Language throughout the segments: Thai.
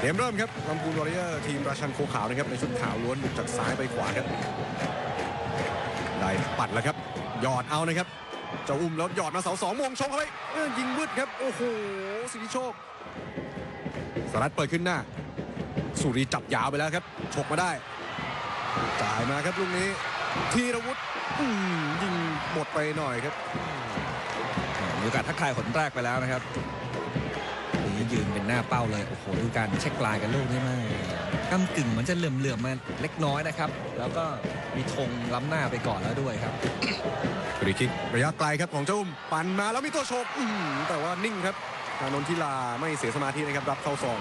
เกมเริ่มครับลำพูนวอริเออร์ทีมราชันโคขาวนะครับในชุดขาวล้วนบุกจากซ้ายไปขวาครับได้ปัดแล้วครับ หยอดเอานะครับจ้าอุ้มแล้วหยอดมาเสาสองมงชงเข้าไปเอ้ยยิงวืดครับโอ้โหสิทธิโชคสารัตเปิดขึ้นหน้า สุรีจับยาวไปแล้วครับฉกมาได้ จ่ายมาครับลูกนี้ธีรวุฒิยิงหมดไปหน่อยครับมีโอกาสทักทายผลแรกไปแล้วนะครับ แล้วยืนเป็นหน้าเป้าเลย โอ้โห ดูการเช็คลายกันลูกนี้มากกำกึ่งเหมือนจะเหลื่อมๆมาเล็กน้อยนะครับ แล้วก็มีธงล้ำหน้าไปก่อนแล้วด้วยครับฟรีคิกระยะไกลครับของเจ้าอุ้มปั่นมาแล้วมีตัวโฉบแต่ว่านิ่งครับอานนท์ทิลาไม่เสียสมาธินะครับรับเข้าซอง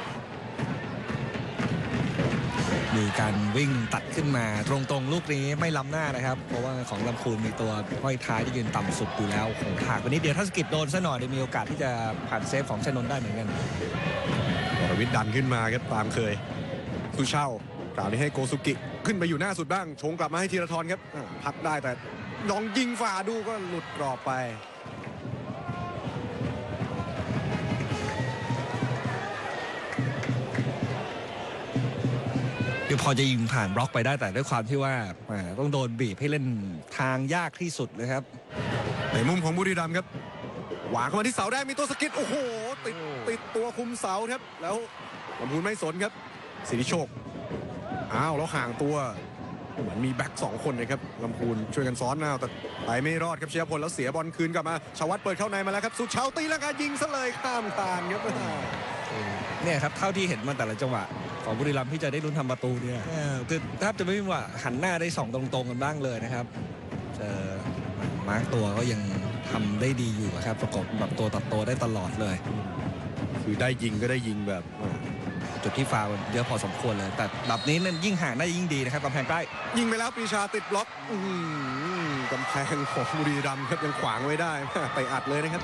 มีการวิ่งตัดขึ้นมา ตรงๆ ลูกนี้ไม่ล้ำหน้านะครับ เพราะว่าของลำพูนมีตัวห้อยท้ายที่ยืนต่ำสุดอยู่แล้วโอ้โหากวันนี้เดียวถ้าสกิดโดนซะหน่อยเดี๋ยวมีโอกาสที่จะผ่านเซฟของชนนได้เหมือนกันวรวิทย์ดันขึ้นมาครับตามเคยสุเช่ากล่าวนี้ให้โกสุกิ ขึ้นไปอยู่หน้าสุดบ้างชงกลับมาให้ธีรทรครับพักได้แต่ลองยิงฝ่าดูก็หลุดกรอบไป พอจะยิงผ่านบล็อกไปได้แต่ด้วยความที่ว่าแหมต้องโดนบีบให้เล่นทางยากที่สุดนะครับ ในมุมของบุรีรัมย์ครับหวางเข้ามาที่เสาได้มีตัวสกิดโอ้โหติดติดตัวคุมเสาครับ แล้วลำพูนไม่สนครับสิทธิโชคอ้าวแล้วห่างตัวเหมือนมีแบ็คสองคนนะครับลำพูนช่วยกันซ้อนนะแต่ไปไม่รอดครับเชียร์พลแล้วเสียบอลคืนกลับมาชวัตเปิดเข้าในมาแล้วครับสุชาวตีแล้วก็ยิงซะเลยข้ามคานครับเนี่ยครับเท่าที่เห็นมาแต่ละจังหวะ ของบุรีรัมย์ที่จะได้ลุ้นทำประตูเนี่ยเออคือแทบจะไม่มีว่าหันหน้าได้สองตรงๆกันบ้างเลยนะครับเจอมาร์กตัวก็ยังทำได้ดีอยู่ครับ ประกบแบบตัวตัดตัวได้ตลอดเลย คือได้ยิงก็ได้ยิงแบบอ่าจุดที่ฟาวล์เยอะพอสมควรเลย แต่แบบนี้เนี่ยยิ่งห่างได้ยิ่งดีนะครับกำแพงใกล้ ยิงไปแล้วปรีชาติดบล็อกอื้อหือกำแพงของบุรีรัมย์ครับยังขวางไว้ได้ไปอัดเลยนะครับ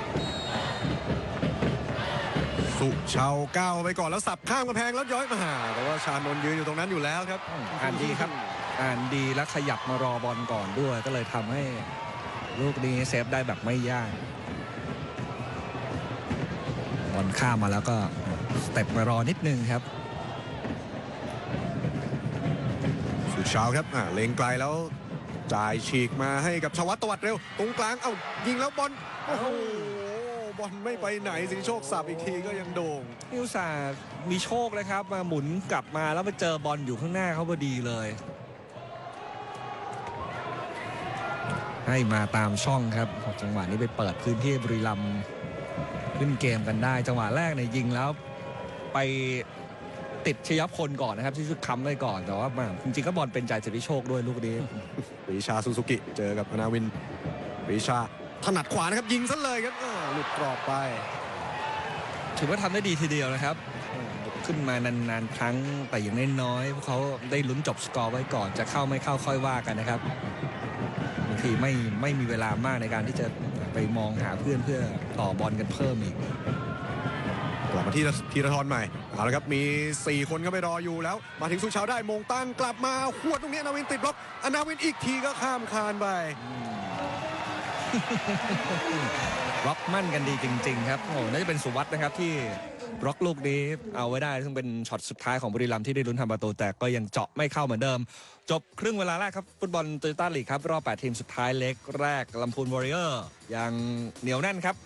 สุชาวก้าวไปก่อนแล้วสับข้ามกำแพงแล้วย้อยมาแต่ว่าชานนท์ยืนอยู่ตรงนั้นอยู่แล้วครับ อ่านดีครับ อ่านดีและขยับมารอบอลก่อนด้วย ก็เลยทำให้ลูกนี้เซฟได้แบบไม่ยากบอลข้ามมาแล้วก็สเต็ปมารอนิดนึงครับ สุชาวครับอ่าเลงไกลแล้วจ่ายฉีกมาให้กับชวัตตวัดเร็ว ตรงกลางเอ้ายิงแล้วบอลโอ้โหบ อลไม่ไปไหนสิโชคสับอีกทีก็ยังโด่งนิวสาห์มีโชคเลยครับ มาหมุนกลับมาแล้วไปเจอบอลอยู่ข้างหน้าเขาพอดีเลย ให้มาตามช่องครับจังหวะนี้ไปเปิดพื้นที่ให้บุรีรัมย์ขึ้นเกมกันได้ จังหวะแรกเนี่ยยิงแล้ว ไปติดชยพลก่อนนะครับที่ชุดค้ำไว้ก่อนแต่ว่ามาจริงๆก็บอลเป็นใจสิทธิโชคด้วยลูกนี้ปรีชาซูซูกิเจอกับอนาวินปรีชา ถนัดขวานะครับยิงซะเลยครับอ่าหลุดกรอบไป ถือว่าทำได้ดีทีเดียวนะครับ ขึ้นมานานๆครั้งแต่อย่างน้อยๆพวกเขาได้ลุ้นจบสกอร์ไว้ก่อนจะเข้าไม่เข้าค่อยว่ากันนะครับบางทีไม่ไม่มีเวลามากในการที่จะไปมองหาเพื่อนเพื่อต่อบอลกันเพิ่มอีกกลับมาที่ธีรทรใหม่เอาละครับมี 4 คนก็ไปรออยู่แล้ว มาถึงสุชาวได้มงตั้งกลับมาขวดตรงนี้อนาวินติดบล็อกอนาวินอีกทีก็ข้ามคานไป บล็อกมั่นกันดีจริง ๆ ครับโอ้โหน่าจะเป็นสุวัสด์นะครับที่บล็อกลูกนี้เอาไว้ได้ ซึ่งเป็นช็อตสุดท้ายของบุรีรัมย์ที่ได้ลุ้นทำประตูแต่ก็ยังเจาะไม่เข้าเหมือนเดิม จบครึ่งเวลาแรกครับ ฟุตบอลโตโยต้าลีกครับ รอบ 8 ทีมสุดท้ายเล็กแรกลำพูนวอริเออร์ยังเหนียวแน่นครับ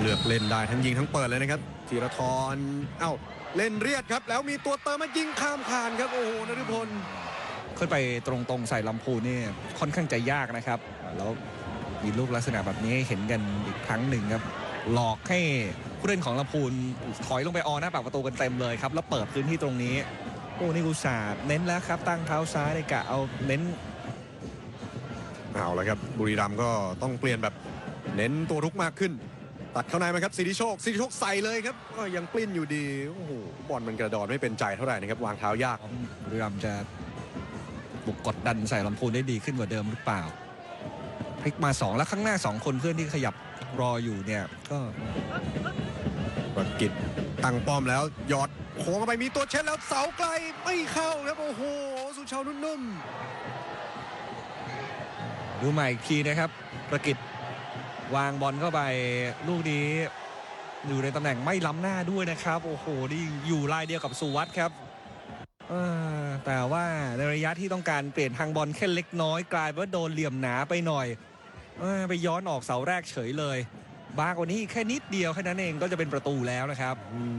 เลือกเล่นได้ทั้งยิงทั้งเปิดเลยนะครับธีรทรเอ้าเล่นเรียดครับ แล้วมีตัวเติมมายิงข้ามคานครับ โอ้โหนฤพล ขึ้นไปตรงๆใส่ลำพูนี่ค่อนข้างจะยากนะครับ แล้วมีลูกลักษณะแบบนี้ให้เห็นกันอีกครั้งหนึ่งครับ หลอกให้ผู้เล่นของลำพูนถอยลงไปออหน้าปากประตูกันเต็มเลยครับ แล้วเปิดพื้นที่ตรงนี้โอ้นี่กุศาสเน้นแล้วครับ ตั้งเท้าซ้ายในกะเอาเน้นเอาละครับบุรีรัมย์ก็ต้องเปลี่ยนแบบเน้นตัวรุกมากขึ้น ตัดเข้าในมาครับสิริโชคสิริโชคใส่เลยครับก็ยังปลิ้นอยู่ดีโอ้โหบอลมันกระดอนไม่เป็นใจเท่าไหร่นะครับวางเท้ายากบุรีรัมย์จะ บุกกดดันใส่ลำพูนได้ดีขึ้นกว่าเดิมหรือเปล่าพลิกมาสองแล้วข้างหน้าสองคนเพื่อนที่ขยับรออยู่เนี่ยก็ประกิจตั้งป้อมแล้วยอดโค้งเข้าไปมีตัวเช็ดแล้วเสาไกลไม่เข้าครับโอ้โหสุชาวนุ่มดูใหม่อีกทีนะครับ ประกิตวางบอลเข้าไปลูกนี้อยู่ในตำแหน่งไม่ล้ำหน้าด้วยนะครับ โอ้โหนี่อยู่ลายเดียวกับสุวัสด์ครับ แต่ว่าในระยะที่ต้องการเปลี่ยนทางบอลแค่เล็กน้อยกลายเป็นว่าโดนเหลี่ยมหนาไปหน่อยเออไปย้อนออกเสาแรกเฉยเลย บางกว่านี้อีกแค่นิดเดียวแค่นั้นเองก็จะเป็นประตูแล้วนะครับ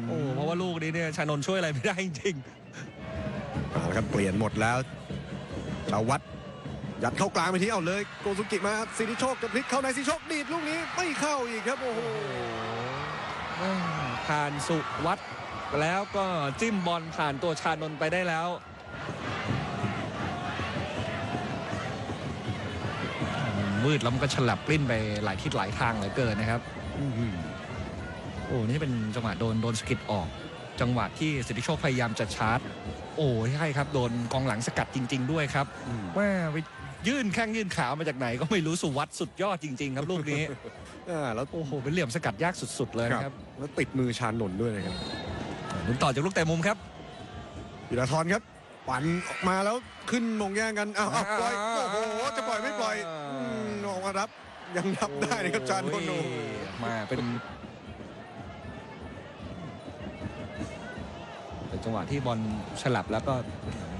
โอ้เพราะว่าลูกนี้เนี่ยชานนท์ช่วยอะไรไม่ได้จริงเอาละครับเปลี่ยนหมดแล้วชาววัดยัดเข้ากลางไปทีเอาเลยโกซุกิมาสิริโชคจะพลิกเข้าในสิริโชคดีดลูกนี้ไม่เข้าอีกครับโอ้โหๆอืมผ่านสุวัสด์ แล้วก็จิ้มบอลผ่านตัวชานนท์ไปได้แล้ว มืดแล้วมันก็ฉลับปลิ้นไปหลายทิศหลายทางเหลือเกินนะครับโอ้นี่เป็นจังหวะโดนโดนสกิดออก จังหวะที่สิทธิโชคพยายามจะชาร์จ โอ้ใช่ครับโดนกองหลังสกัดจริง ๆ ด้วยครับอืมว่าไปยื่นแข้งยื่นขามาจากไหนก็ไม่รู้สุวัสด์สุดยอดจริง ๆ ครับลูกนี้อ่าแล้วโอ้โหเป็นเหลี่ยมสกัดยากสุด ๆ เลยนะครับ แล้วติดมือชานนท์ด้วยนะครับ ลุ้นต่อจากลูกเตะมุมครับธีรทรครับปั่นออกมาแล้วขึ้นมงแย่งกันอ้าวอ้าวปล่อยโอ้โหจะปล่อยไม่ปล่อยอืมออกมารับยังรับได้นะครับชานนท์โอ้โหมาเป็นเป็นจังหวะที่บอลฉลับแล้วก็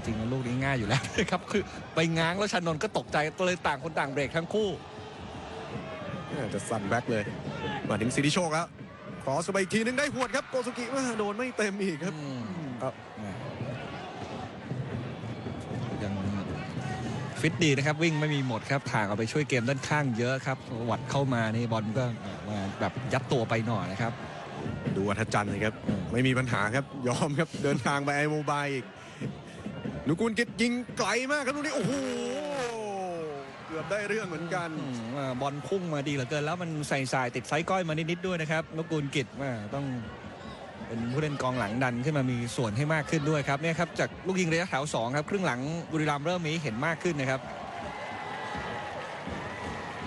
จริงๆลูกนี้ง่ายอยู่แล้วนะครับ คือไปง้างแล้วชานนท์ก็ตกใจตัวเลยต่างคนต่างเบรกทั้งคู่น่าจะสั่นแบ็กเลย มาถึงสิริโชคแล้วข อสไปอีกทีนึงได้หวดครับโกสุกิว่าโดนไม่เต็มอีกครับอืมครับ ยังฟิตดีนะครับ วิ่งไม่มีหมดครับถ่างเอาไปช่วยเกมด้านข้างเยอะครับวัดเข้ามานี่บอลก็มาแบบยัดตัวไปหน่อยนะครับ ดูอัธจันทร์เลยครับ ไม่มีปัญหาครับ ยอมครับ เดินทางไปไอโมบายอีกนุกูลกิจยิงไกลมากครับลูกนี้ โอ้โหเกือบได้เรื่องเหมือนกันอืมอ่าบอลพุ่งมาดีเหลือเกิน แล้วมันใส่สายติดไซส์ก้อยมานิดๆด้วยนะครับนกูลกิจอ่าต้องเป็นผู้เล่นกองหลังดันขึ้นมามีส่วนให้มากขึ้นด้วยครับเนี่ยครับจากลูกยิงระยะแถวสองครับครึ่งหลังบุรีรัมย์เริ่มมีเห็นมากขึ้นนะครับ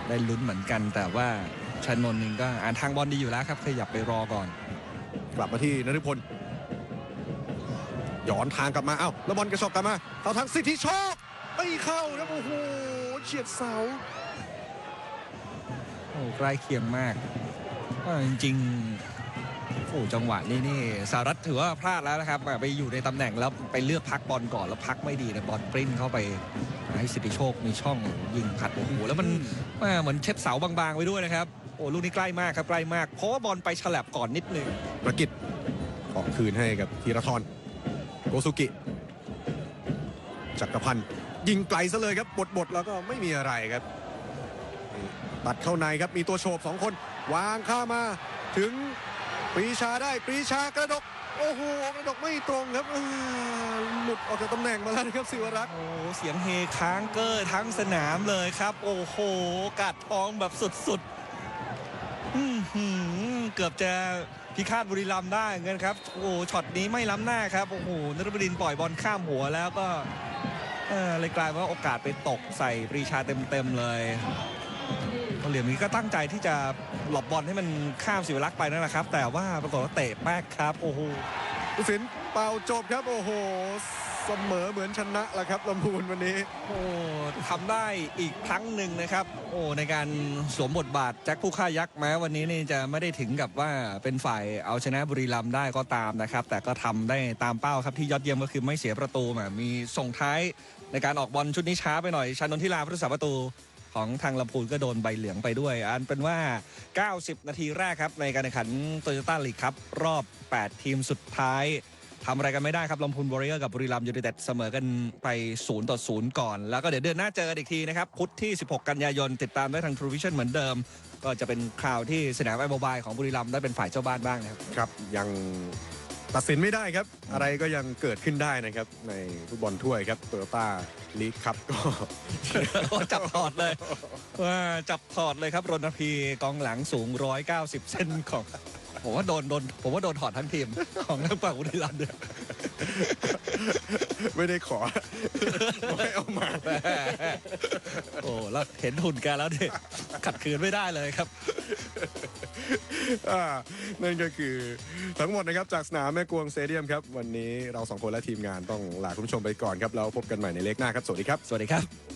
ได้ลุ้นเหมือนกันแต่ว่าชนนท์เองก็อ่านทางบอลดีอยู่แล้วครับขยับไปรอก่อน กลับมาที่นฤพลย้อนทางกลับมาเอ้าแล้วบอลกระชอกกลับมาเข้าทางสิทธิโชค ไม่เข้าครับโอ้โหเฉียดเสาโอ้ใกล้เคียงมากอ่าจริงๆโอ้จังหวะนี้นี่สารัตถือว่าพลาดแล้วนะครับอ่าไปอยู่ในตำแหน่งแล้วไปเลือกพักบอลก่อนแล้วพักไม่ดีนะบอลปริ้นเข้าไปให้สิทธิโชคมีช่องยิงผัดโอ้โหแล้วมันอ่าเหมือนเช็ดเสาบางๆไว้ด้วยนะครับโอ้ลูกนี้ใกล้มากครับใกล้มาก เพราะว่าบอลไปฉลับก่อนนิดนึงประกิตออกคืนให้กับธีรทรโกสุกิจักรพันธ์ ยิงไกลซะเลยครับบดบดๆแล้วก็ไม่มีอะไรครับตัดเข้าในครับมีตัวโฉบสองคน วางข้ามาถึงปรีชาได้ปรีชากระดก โอ้โหกระดกไม่ตรงครับหลุดออกจากตำแหน่งมาแล้วนะครับศิวรักษ์โอ้เสียงเฮค้างเกอร์ทั้งสนามเลยครับ โอ้โห กัดทองแบบสุดๆเกือบจะพิฆาตบุรีรัมย์ได้เงินครับ โอ้ช็อตนี้ไม่ล้ำหน้าครับ โอ้โหนรบดินปล่อยบอลข้ามหัวแล้วก็ เออเลยกลายว่าโอกาสไปตกใส่ปรีชาเต็มๆเลยเหลี่ยมนี้ก็ตั้งใจที่จะหลบบอลให้มันข้ามสิวรักษ์ไปนั่นแหละครับ แต่ว่าปรากฏว่าเตะแป๊กครับ โอ้โหสินเป่าจบครับ โอ้โห เสมอเหมือนชนะแหละครับลำพูนวันนี้ โอ้ทำได้อีกครั้งหนึ่งนะครับ โอ้ในการสวมบทบาทแจ็คผู้ฆ่ายักษ์แม้วันนี้นี่จะไม่ได้ถึงกับว่าเป็นฝ่ายเอาชนะบุรีรัมย์ได้ก็ตามนะครับ แต่ก็ทำได้ตามเป้าครับที่ยอดเยี่ยมก็คือไม่เสียประตูมามีส่งท้ายในการออกบอลชุดนี้ช้าไปหน่อยชานนทิลาผู้รักษาประตูของทางลำพูนก็โดนใบเหลืองไปด้วย อันเป็นว่า 90 นาทีแรกครับ ในการแข่งขันโตโยต้าลีกครับ รอบ 8 ทีมสุดท้าย ทำอะไรกันไม่ได้ครับลำพูนวอริเออร์กับบุรีรัมย์ยูไนเต็ดเสมอกันไป0ต่อ0ก่อน แล้วก็เดี๋ยวเดือนหน้าเจอกันอีกทีนะครับ พุธที่ 16 กันยายน ติดตามได้ทาง True Vision เหมือนเดิม ก็จะเป็นคราวที่สนามไอโมบายของบุรีรัมย์ได้เป็นฝ่ายเจ้าบ้านบ้างนะครับ ครับยังตัดสินไม่ได้ครับ อะไรก็ยังเกิดขึ้นได้นะครับ ในฟุตบอลถ้วยครับโตโยต้าลีกครับก็จับถอดเลยว่าจับถอดเลยครับรณพีกองหลังสูง 190 เซนของ ผมว่าโดนโดนผมว่าโดนถอดทั้งทีม ของนักฝั่งบุรีรัมย์เนี่ยไม่ได้ขอไม่เอามา โอ้แล้วเห็นหุ่นแกแล้วเนี่ยขัดขืนไม่ได้เลยครับอ่านั่นก็คือทั้งหมดนะครับจากสนามแม่กวงสเตเดียมครับ วันนี้เราสองคนและทีมงานต้องลาคุณผู้ชมไปก่อนครับ แล้วพบกันใหม่ในเล็กหน้าครับ สวัสดีครับ สวัสดีครับ